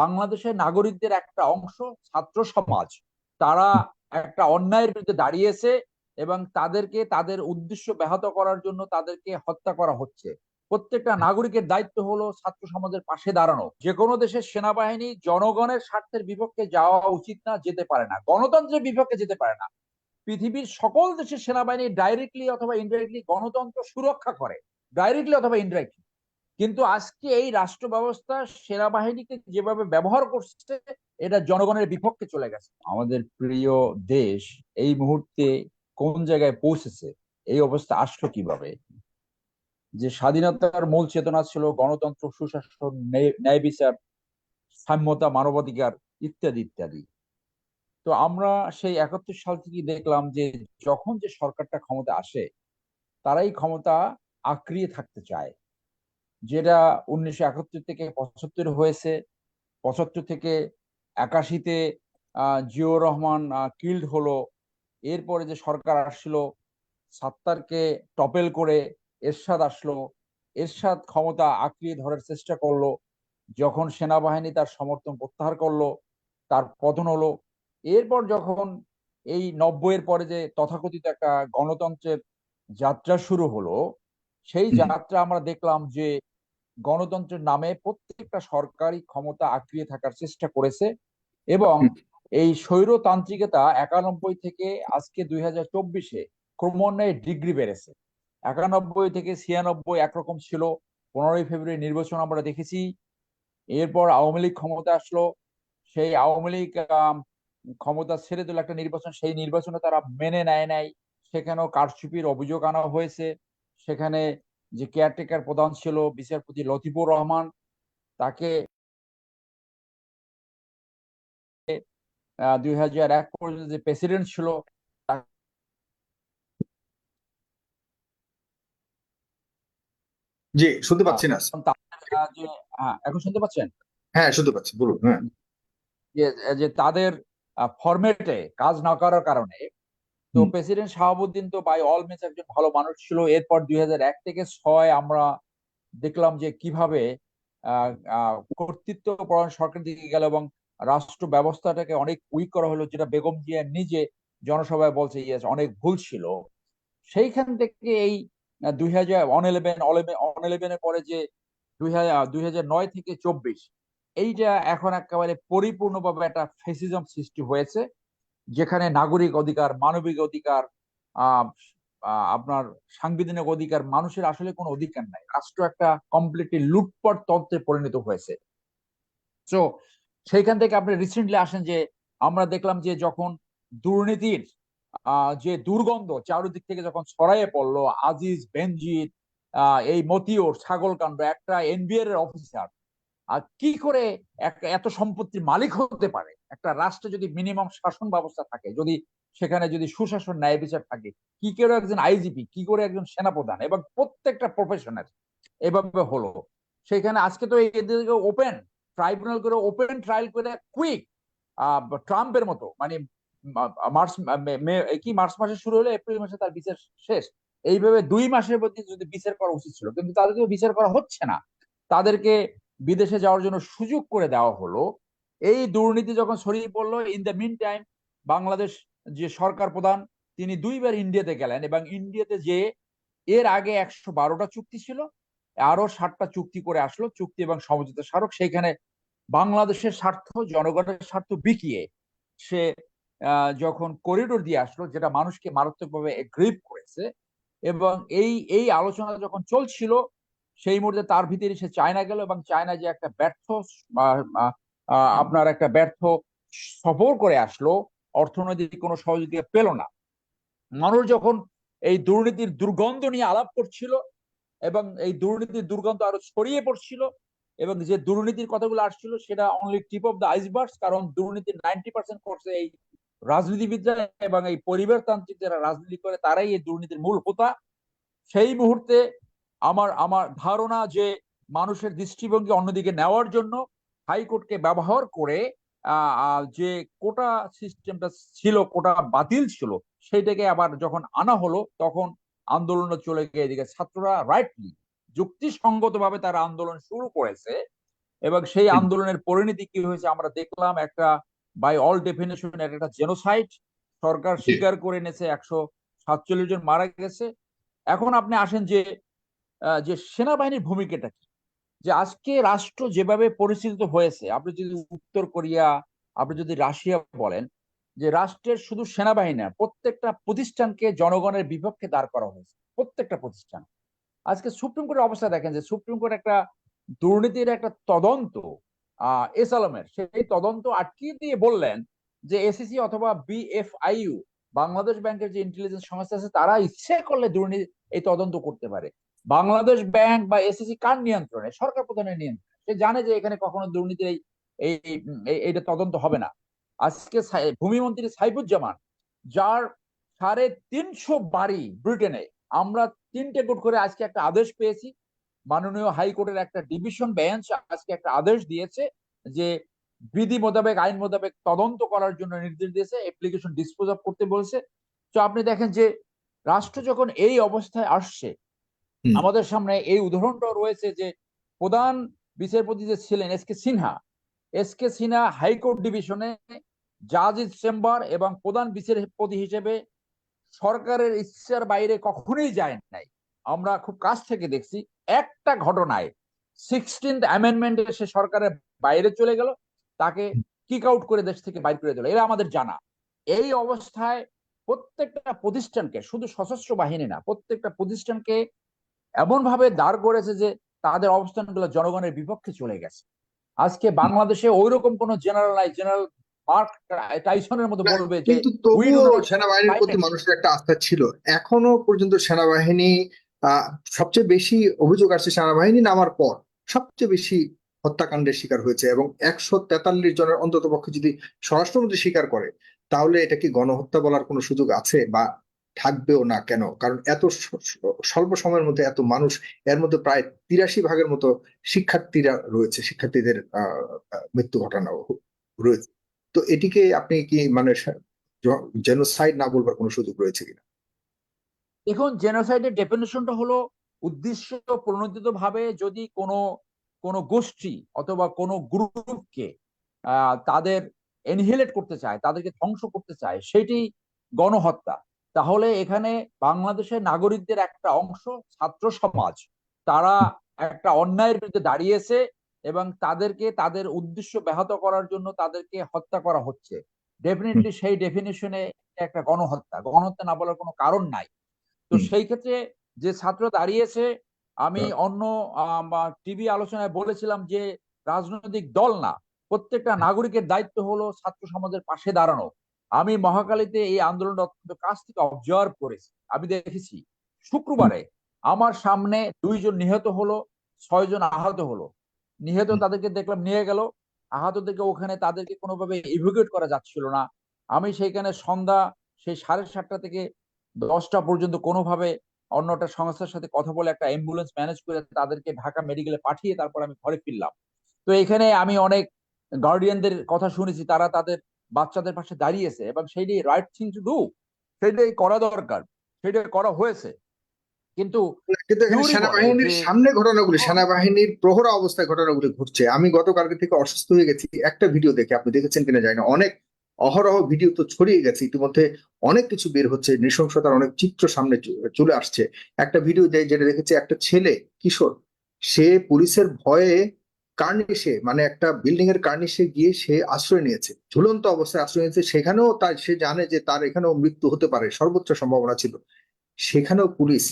বাংলাদেশের নাগরিকদের একটা অংশ ছাত্র সমাজ। তারা একটা অন্যায়ের বিরুদ্ধে দাঁড়িয়েছে এবং তাদেরকে তাদের উদ্দেশ্য ব্যাহত করার জন্য তাদেরকে হত্যা করা হচ্ছে। প্রত্যেকটা নাগরিকের দায়িত্ব হলো ছাত্র সমাজের পাশে দাঁড়ানো। যে কোনো দেশের সেনাবাহিনী জনগণের স্বার্থের বিপক্ষে যাওয়া উচিত না, যেতে পারে না। গণতন্ত্রের বিপক্ষে যেতে পারে না। পৃথিবীর সকল দেশের সেনাবাহিনী ডাইরেক্টলি অথবা ইনডাইরেক্টলি গণতন্ত্র সুরক্ষা করে। ডাইরেক্টলি অথবা ইনডাইরেক্টলি কিন্তু আজকে এই রাষ্ট্র ব্যবস্থা সেনাবাহিনীকে যেভাবে ব্যবহার করছে, এটা জনগণের বিপক্ষে চলে গেছে। আমাদের প্রিয় দেশ এই মুহূর্তে কোন জায়গায় পৌঁছেছে? এই অবস্থা আসলো কীভাবে? যে স্বাধীনতার মূল চেতনা ছিল গণতন্ত্র, সুশাসন, ন্যায় বিচার, সাম্যতা, মানবাধিকার ইত্যাদি ইত্যাদি। তো আমরা সেই একাত্তর সাল থেকে দেখলাম যে যখন যে সরকারটা ক্ষমতা আসে, তারাই ক্ষমতা আঁকড়িয়ে থাকতে চায়। যেটা উনিশশো একাত্তর থেকে পঁচাত্তর হয়েছে, পঁচাত্তর থেকে একাশিতে জিয়র রহমান কিল্ড হলো। এরপরে যে সরকার আসছিল, সাত্তারকে টপেল করে এরশাদ আসলো। এরশাদ ক্ষমতা আঁকড়িয়ে ধরার চেষ্টা করল। যখন সেনাবাহিনী তার সমর্থন প্রত্যাহার করল, তার পতন হলো। এরপর যখন এই নব্বইয়ের পরে যে তথাকথিত একটা গণতন্ত্রের যাত্রা শুরু হলো সেই যাত্রা আমরা দেখলাম যে গণতন্ত্রের নামে প্রত্যেকটা সরকারি ক্ষমতা আঁকড়িয়ে থাকার চেষ্টা করেছে এবং এই স্বৈরতান্ত্রিকতা একানব্বই থেকে আজকে দুই হাজার চব্বিশে ক্রমান্বয়ে ডিগ্রি বেড়েছে। একানব্বই থেকে ছিয়ানব্বই একরকম ছিল। পনেরোই ফেব্রুয়ারি নির্বাচন আমরা দেখেছি। এরপর আওয়ামী লীগ ক্ষমতা আসলো। সেই আওয়ামী লীগ ক্ষমতা ছেড়ে দিল একটা নির্বাচন। সেই নির্বাচনে তারা মেনে নেয় নাই। সেখানেও কারচুপির অভিযোগ আনা হয়েছে। সেখানে যে কেয়ারটেকার প্রধান ছিল বিচারপতি লতিফুর রহমান তাকে দুই হাজার এক পর্যন্ত যে প্রেসিডেন্ট ছিল জি শুনতে পাচ্ছি না। এখন শুনতে পাচ্ছেন? হ্যাঁ শুনতে পাচ্ছি বলুন হ্যাঁ। যে তাদের ফরম্যাটে কাজ না করার কারণে তো প্রেসিডেন্ট শাহাবুদ্দিন তো বাই অল মিনস একজন ভালো মানুষ ছিল। এরপর দুই হাজার এক থেকে ছয় আমরা দেখলাম যে কীভাবে কর্তৃত্ব পরায়ণ সরকার দিকে গেল এবং রাষ্ট্র ব্যবস্থাটাকে অনেক উইক করা হলো যেটা বেগম জিয়া নিজে জনসভায় বলছে ইয়েস অনেক ভুল ছিল। সেইখান থেকে এই দুই হাজার অন ইলেভেন অন ইলেভেনের পরে যে দুই হাজার দুই হাজার নয় থেকে চব্বিশ এইটা এখন একেবারে পরিপূর্ণভাবে একটা ফেসিজম সৃষ্টি হয়েছে। যেখানে নাগরিক অধিকার, মানবিক অধিকার আপনার সাংবিধানিক অধিকার, মানুষের আসলে কোনো অধিকার নাই। রাষ্ট্র একটা কমপ্লিটলি লুটপাট তন্ত্রে পরিণত হয়েছে। তো সেইখান থেকে আপনি রিসেন্টলি আসেন যে, আমরা দেখলাম যে যখন দুর্নীতির যে দুর্গন্ধ চারুদিক থেকে যখন ছড়াইয়ে পড়ল, আজিজ বেনজিৎ এই মতিওর ছাগল ছাগলকাণ্ড, একটা এনবিআর এর অফিসার আর কি করে এত সম্পত্তির মালিক হতে পারে? একটা রাষ্ট্রে যদি মিনিমাম শাসন ব্যবস্থা থাকে, যদি সেখানে যদি সুশাসন ন্যায় বিচার থাকে, কি করে একজন আইজিপি কি করে একজন সেনাপ্রধান এবং প্রত্যেকটা প্রফেশনের এভাবে হলো? সেখানে আজকে তো ওপেন ট্রাইব্যুনাল করে ওপেন ট্রায়াল করে কুইক ট্রাম্পের মতো মানে মার্চ কি, মার্চ মাসে শুরু হলে, এপ্রিল মাসে তার বিচার শেষ। এইভাবে দুই মাসের মধ্যে যদি বিচার করা উচিত ছিল, কিন্তু তাদেরকে বিচার করা হচ্ছে না। তাদেরকে বিদেশে যাওয়ার জন্য সুযোগ করে দেওয়া হলো। এই দুর্নীতি যখন ছড়িয়ে পড়ল in the meantime Bangladesh যে সরকার প্রধান, তিনি দুইবার ইন্ডিয়াতে গেলেন এবং ইন্ডিয়াতে যে এর আগে একশো বারোটা চুক্তি ছিল আরও ষাটটা চুক্তি করে আসলো, চুক্তি এবং সমঝোতা স্মারক। সেইখানে বাংলাদেশের স্বার্থ, জনগণের স্বার্থ বিকিয়ে সে যখন করিডোর দিয়ে আসলো, যেটা মানুষকে মারাত্মকভাবে গ্রিপ করেছে এবং এই এই আলোচনা যখন চলছিল সেই মুহূর্তে তার ভিতরে সে চায়না গেল এবং চায়না যে একটা ব্যর্থ আপনার একটা ব্যর্থ সফর করে আসলো, অর্থনৈতিক কোনো সহযোগিতা পেল না। মানুষ যখন এই দুর্নীতির দুর্গন্ধ নিয়ে আলাপ করছিল এবং এই দুর্নীতির দুর্গন্ধ আরও ছড়িয়ে পড়ছিল এবং যে দুর্নীতির কথাগুলো আসছিল সেটা only tip of the iceberg কারণ দুর্নীতির নাইনটি পার্সেন্ট করছে এই রাজনীতিবিদরা এবং এই পরিবারতান্ত্রিক যারা রাজনীতি করে, তারাই এই দুর্নীতির মূল হোতা। সেই মুহূর্তে আমার আমার ধারণা যে মানুষের দৃষ্টিভঙ্গি অন্যদিকে নেওয়ার জন্য হাইকোর্টকে ব্যবহার করে যে কোটা সিস্টেমটা ছিল কোটা বাতিল ছিল সেইটাকে আবার যখন আনা হলো তখন আন্দোলন চলে গিয়ে এদিকে ছাত্ররা রাইটলি যুক্তিসঙ্গতভাবে তারা আন্দোলন শুরু করেছে এবং সেই আন্দোলনের পরিণতি কি হয়েছে আমরা দেখলাম একটা বাই অল ডেফিনেশন একটা জেনোসাইড সরকার স্বীকার করে নিয়েছে একশো সাতচল্লিশ জন মারা গেছে। এখন আপনি আসেন যে যে সেনাবাহিনীর ভূমিকাটা কি? যে আজকে রাষ্ট্র যেভাবে পরিচালিত হয়েছে, আপনি যদি উত্তর কোরিয়া, আপনি যদি রাশিয়া বলেন, যে রাষ্ট্রের শুধু সেনাবাহিনী না, প্রত্যেকটা প্রতিষ্ঠানকে জনগণের বিপক্ষে দাঁড় করা হয়েছে, প্রত্যেকটা প্রতিষ্ঠান। আজকে সুপ্রিম কোর্টের অবস্থা দেখেন যে সুপ্রিম কোর্ট একটা দুর্নীতির একটা তদন্ত, আহ এস আলমের সেই তদন্ত আটকিয়ে দিয়ে বললেন যে এসিসি অথবা বিএফআইইউ বাংলাদেশ ব্যাংকের যে ইন্টেলিজেন্স সংস্থা আছে, তারা ইচ্ছে করলে দুর্নীতি, এই তদন্ত করতে পারে। বাংলাদেশ ব্যাংক বা এসিসি কার নিয়ন্ত্রণে? সরকার প্রধানের নিয়ন্ত্রণে। সে জানে যে এখানে কখনো দুর্নীতির এই, এই- এই- এইটা তদন্ত হবে না। আজকে ভূমিমন্ত্রী সাইফুজ্জামান, যার সাড়ে তিনশো বাড়ি ব্রিটেনে, আমরা তিনটে কোট করে আজকে একটা আদেশ পেয়েছি। মাননীয় হাইকোর্টের একটা ডিভিশন বেঞ্চ আজকে একটা আদেশ দিয়েছে যে বিধি মোতাবেক আইন মোতাবেক তদন্ত করার জন্য নির্দেশ দিয়েছে অ্যাপ্লিকেশন ডিসপোজ অফ করতে বলছে। তো আপনি দেখেন যে রাষ্ট্র যখন এই অবস্থায় আসছে আমাদের সামনে এই উদাহরণটাও রয়েছে যে প্রধান বিচারপতি যে ছিলেন S K Sinha S K Sinha high court ডিভিশনে জাজিস চেম্বার এবং প্রধান বিচারপতি হিসেবে সরকারের ইচ্ছার বাইরে কখনোই যায় নাই। আমরা খুব কাছ থেকে দেখছি একটা ঘটনায় সিক্সটিন্থ অ্যামেন্ডমেন্টে সে সরকারের বাইরে চলে গেল তাকে কিক আউট করে দেশ থেকে বাইর করে দিল। এরা আমাদের জানা। এই অবস্থায় প্রত্যেকটা প্রতিষ্ঠানকে শুধু সশস্ত্র বাহিনী না প্রত্যেকটা প্রতিষ্ঠানকে এমন ভাবে দাঁড় করেছে যে তাদের অবস্থানগুলো জনগণের বিপক্ষে চলে গেছে। আজকে বাংলাদেশে ওইরকম কোন জেনারেল নাই জেনারেল মার্ক টাইসনের মতো বলবে যে সেনাবাহিনীর প্রতি মানুষের একটা আস্থা ছিল। এখনও পর্যন্ত সেনাবাহিনী আহ সবচেয়ে বেশি অভিযোগ আসছে সেনাবাহিনী নামার পর। সবচেয়ে বেশি হত্যাকাণ্ডের শিকার হয়েছে এবং একশো তেতাল্লিশ জনের অন্তত পক্ষে যদি স্বরাষ্ট্রমন্ত্রী স্বীকার করে, তাহলে এটা কি গণহত্যা বলার কোনো সুযোগ আছে বা থাকবেও না কেন? কারণ এত স্বল্প সময়ের মধ্যে এত মানুষ, এর মধ্যে প্রায় তিরাশি ভাগের মতো শিক্ষার্থীরা রয়েছে, শিক্ষার্থীদের মৃত্যু ঘটানো রয়েছে। তো এটিকে আপনি কি মানে জেনোসাইড না বলবার কোনো সুযোগ রয়েছে কিনা? দেখুন জেনোসাইডের ডেফিনেশনটা হলো উদ্দেশ্য প্রণোদিত ভাবে যদি কোনো কোনো গোষ্ঠী অথবা কোনো গ্রুপকে তাদের এনহিলেট করতে চায় তাদেরকে ধ্বংস করতে চায় সেটি গণহত্যা। তাহলে এখানে বাংলাদেশের নাগরিকদের একটা অংশ ছাত্র সমাজ। তারা একটা অন্যায়ের বিরুদ্ধে দাঁড়িয়েছে এবং তাদেরকে তাদের উদ্দেশ্য ব্যাহত করার জন্য তাদেরকে হত্যা করা হচ্ছে। ডেফিনেটলি সেই ডেফিনেশনে একটা গণহত্যা। গণহত্যা না বলার কোনো কারণ নাই। তো সেই ক্ষেত্রে যে ছাত্র দাঁড়িয়েছে আমি হ্যাঁ। অন্য টিভি আলোচনায় বলেছিলাম যে রাজনৈতিক দল না প্রত্যেকটা নাগরিকের দায়িত্ব হলো ছাত্র সমাজের পাশে দাঁড়ানো। আমি মহাকালীতে এই আন্দোলনটা অত্যন্ত কাছ থেকে অবজার্ভ করেছি। আমি দেখেছি শুক্রবারে আমার সামনে দুইজন নিহত হলো ছয়জন আহত হলো। নিহত তাদেরকে দেখলাম নিয়ে গেল। আহতদেরকে ওখানে তাদেরকে কোনোভাবে ইভ্যাকুয়েট করা যাচ্ছিল না। আমি সেইখানে সন্ধ্যা সেই সাড়ে সাতটা থেকে দশটা পর্যন্ত কোনোভাবে অন্য একটা সংস্থার সাথে কথা বলে একটা অ্যাম্বুলেন্স ম্যানেজ করে তাদেরকে ঢাকা মেডিকেলে পাঠিয়ে তারপর আমি ঘরে ফিরলাম। তো এখানে আমি অনেক গার্ডিয়ানদের কথা শুনেছি তারা তাদের বাচ্চাদের পাশে দাঁড়িয়েছে এবং সেইটাই রাইট থিং টু ডু সেটাই করা দরকার সেটাই করা হয়েছে। কিন্তু সেনাবাহিনীর সামনে ঘটনাগুলি। সেনাবাহিনীর প্রহরা অবস্থায় ঘটনাগুলি ঘটছে। আমি গতকালকে থেকে অসুস্থ হয়ে গেছি। একটা ভিডিও দেখে আপনি দেখেছেন কিনা জানি না। অনেক অহরহ ভিডিও তো ছড়িয়ে গেছে। ইতিমধ্যে অনেক কিছু বের হচ্ছে, নৃশংসতার অনেক চিত্র সামনে চলে আসছে। একটা ভিডিও যেটা দেখেছে, একটা ছেলে, কিশোর, সে পুলিশের ভয়ে কার্নিশে মানে একটা বিল্ডিং এর কার্নিশে গিয়ে সে আশ্রয় নিয়েছে। ঝুলন্ত অবস্থায় আশ্রয় নিয়েছে। সেখানেও তার, সে জানে যে তার এখানেও মৃত্যু হতে পারে, সর্বোচ্চ সম্ভাবনা ছিল। সেখানেও পুলিশ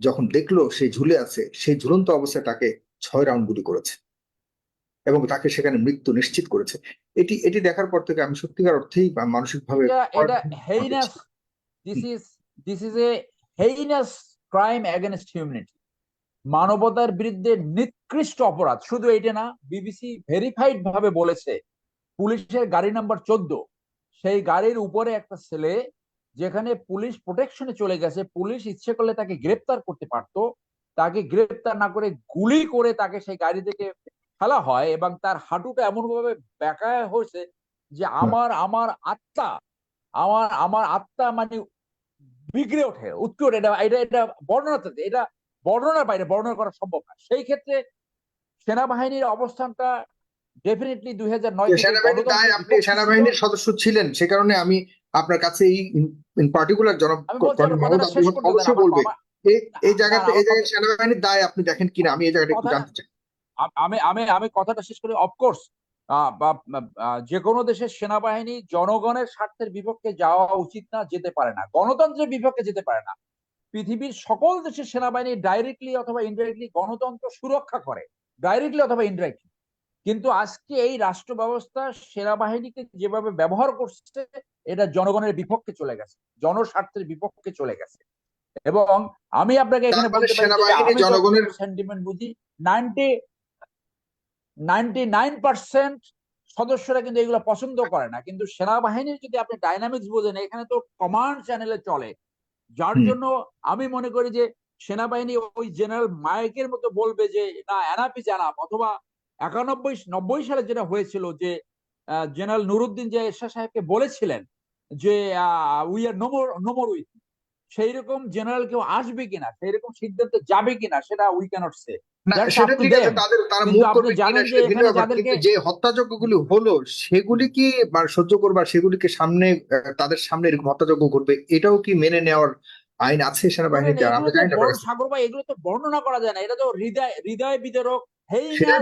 যখন দেখল, সে ঝুলে আছে সেই ঝুলন্ত অবস্থায় তাকে ছয় রাউন্ড গুলি করেছে। এবং তাকে সেখানে মৃত্যু নিশ্চিত করেছে। এটি এটি দেখার পর থেকে আমি সত্যিকার অর্থেই মানসিক ভাবে এটা এটা heinous this is this is a heinous crime against humanity মানবতার বিরুদ্ধে নিকৃষ্ট অপরাধ। শুধু এইটা না বিবিসি ভেরিফাইড ভাবে বলেছে পুলিশের গাড়ি নাম্বার চোদ্দ সেই গাড়ির উপরে একটা ছেলে যেখানে পুলিশ প্রোটেকশনে চলে গেছে পুলিশ ইচ্ছে করলে তাকে গ্রেপ্তার করতে পারতো তাকে গ্রেপ্তার না করে গুলি করে তাকে সেই গাড়ি থেকে ফেলা হয় এবং তার হাঁটুটা এমন ভাবে বেঁকা হয়েছে যে আমার আমার আত্মা আমার আমার আত্মা মানে বিগড়ে ওঠে উৎকে ওঠে। এটা এটা এটা বর্ণনা এটা বর্ণনার বাইরে বর্ণনা করা সম্ভব না। সেই ক্ষেত্রে সেনাবাহিনীর অবস্থানটা ডেফিনেটলি দুই হাজার নয় আপনি সেনাবাহিনীর সদস্য ছিলেন সে কারণে আমি আপনার কাছে এই ইন পার্টিকুলার জনাব অবশ্যই বলবে। এই এই জায়গাতে এই জায়গায় সেনাবাহিনীর দায় আপনি দেখেন কিনা আমি এই জায়গাটা একটু জানতে চাই। আমি আমি আমি কথাটা শেষ করি অফকোর্স যে কোনো দেশের সেনাবাহিনী জনগণের স্বার্থের বিপক্ষে যাওয়া উচিত না যেতে পারে না। গণতন্ত্রের বিপক্ষে যেতে পারে না। পৃথিবীর সকল দেশের সেনাবাহিনী ডাইরেক্টলি অথবা ইনডাইরেক্টলি গণতন্ত্র সুরক্ষা করে। ডাইরেক্টলি অথবা ইনডাইরেক্টলি কিন্তু আজকে এই রাষ্ট্র ব্যবস্থা সেনাবাহিনীকে যেভাবে ব্যবহার করছে এটা জনগণের বিপক্ষে চলে গেছে। জনস্বার্থের বিপক্ষে চলে গেছে। এবং আমি আপনাকে এখানে বলতে পারি সেনাবাহিনী জনগণের- সেন্টিমেন্ট বুঝি নাইনটি নাইনটি নাইন পার্সেন্ট সদস্যরা কিন্তু এগুলো পছন্দ করে না। কিন্তু সেনাবাহিনীর যদি আপনি ডাইনামিক্স বোঝেন এখানে তো কমান্ড চ্যানেলে চলে। যার জন্য আমি মনে করি যে সেনাবাহিনী ওই জেনারেল মাইকের মতো বলবে যে না এনাপি জানাব অথবা একানব্বই নব্বই সালে যেটা হয়েছিল যে জেনারেল নুরুদ্দিন যে এরশাদ সাহেবকে বলেছিলেন যে উই আর নোমর নোমর উইথ সেই রকম জেনারেল কেউ আসবে কিনা সেই রকম সিদ্ধান্তে যাবে কিনা সেটা উই ক্যানট সে সেটা ঠিক আছে. তাদের তারা আপনি করবে জানেন যে সেটা এখানে ব্যাপার যাদেরকে- কিন্তু যে হত্যাযজ্ঞগুলি হলো সেগুলি কি সহ্য করবার সেগুলিকে সামনে তাদের সামনে এরকম হত্যাযজ্ঞ করবে এটাও কি মেনে নেওয়ার আইন আছে সেনাবাহিনীতে আমরা জানি না সাগর ভাই এগুলো তো বর্ণনা করা যায় না। এটা তো হৃদয় হৃদয়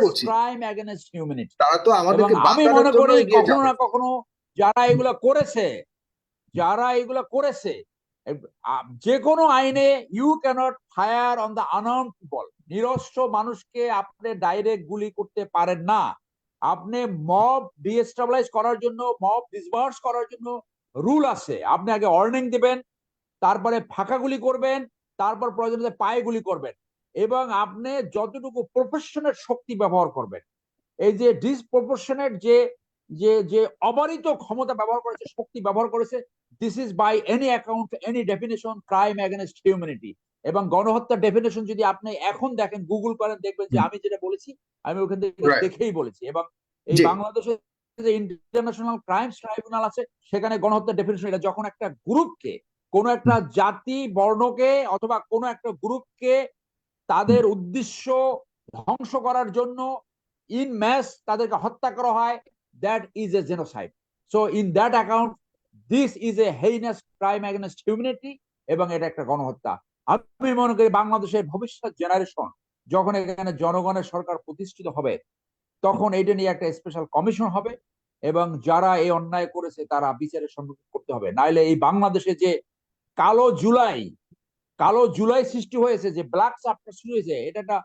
বলছি। ক্রাইম এগেনস্ট হিউম্যানিটি তারা তো আমাদেরকে আমি মনে করি কখনো না কখনো যারা এগুলা করেছে যারা এগুলা করেছে যে কোনো আইনে you can't fire on the unarmed people নিরস্ত্র মানুষকে আপনি ডাইরেক্ট গুলি করতে পারেন না। আপনি মব ডিএস্টাবলাইজ করার জন্য মব ডিসবার্স করার জন্য রুল আছে। আপনি আগে ওয়ার্নিং দিবেন, তারপরে ফাঁকা গুলি করবেন, তারপর প্রয়োজন পায়ে গুলি করবেন এবং আপনি যতটুকু প্রফেশনের শক্তি ব্যবহার করবেন। এই যে ডিসপ্রপোর্শনেট যে যে যে অবারিত ক্ষমতা ব্যবহার করেছে, শক্তি ব্যবহার করেছে this is by any account any definition crime against humanity এবং গণহত্যার ডেফিনেশন যদি আপনি এখন দেখেন গুগল করেন দেখবেন যে আমি যেটা বলেছি আমি ওখান থেকে দেখেই বলেছি। এবং এই বাংলাদেশে যে ইন্টারন্যাশনাল ক্রাইমস ট্রাইব্যুনাল আছে সেখানে গণহত্যার ডেফিনেশন এটা যখন একটা গ্রুপকে কোনো একটা জাতি বর্ণকে অথবা কোনো একটা গ্রুপকে তাদের উদ্দেশ্য ধ্বংস করার জন্য ইন ম্যাস তাদেরকে হত্যা করা হয় that is a genocide so in that account this is a heinous crime against humanity এবং এটা একটা গণহত্যা। আমি মনে করি বাংলাদেশের ভবিষ্যৎ জেনারেশন যখন এখানে জনগণের সরকার প্রতিষ্ঠিত হবে তখন এটা নিয়ে একটা স্পেশাল কমিশন হবে এবং যারা এই অন্যায় করেছে তারা বিচারের সম্মুখীন করতে হবে। নাইলে এই বাংলাদেশে যে কালো জুলাই কালো জুলাই সৃষ্টি হয়েছে যে ব্ল্যাক চাপটা শুরু হয়েছে এটা একটা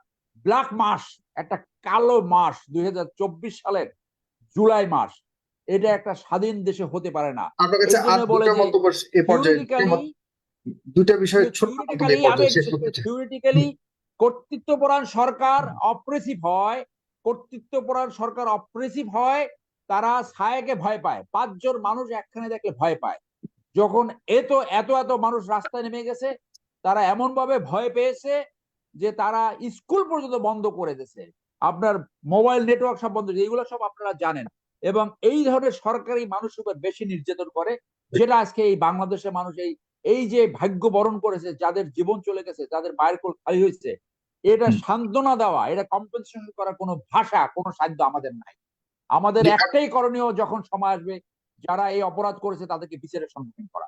ব্ল্যাক মাস একটা কালো মাস দুই হাজার চব্বিশ সালের জুলাই মাস। এটা একটা স্বাধীন দেশে হতে পারে না। দুটা বিষয় থিওরিটিক্যালি কর্তৃত্বপরায়ণ সরকার অপ্রেসিভ হয় কর্তৃত্বপরায়ণ সরকার অপ্রেসিভ হয় তারা ছায়াকে ভয় পায়। পাঁচজন মানুষ একখানে দেখলে ভয় পায়। যখন এত এত এত মানুষ রাস্তায় নেমে গেছে তারা এমন ভাবে ভয় পেয়েছে যে তারা স্কুল পর্যন্ত বন্ধ করে দিয়েছে। আপনার মোবাইল নেটওয়ার্ক সব বন্ধ। এগুলো সব আপনারা জানেন। এবং এই ধরনের সরকারি মানুষ উপর বেশি নির্যাতন করে যেটা আজকে এই বাংলাদেশের মানুষ এই এই যে ভাগ্য বরণ করেছে যাদের জীবন চলে গেছে যাদের মায়ের কোল খালি হয়েছে এটা সান্ত্বনা দেওয়া এটা কম্পেনসেশন করা কোনো ভাষা কোনো সাধ্য আমাদের নাই। আমাদের একটাই করণীয় যখন সময় আসবে যারা এই অপরাধ করেছে তাদেরকে বিচারের সম্মুখীন করা।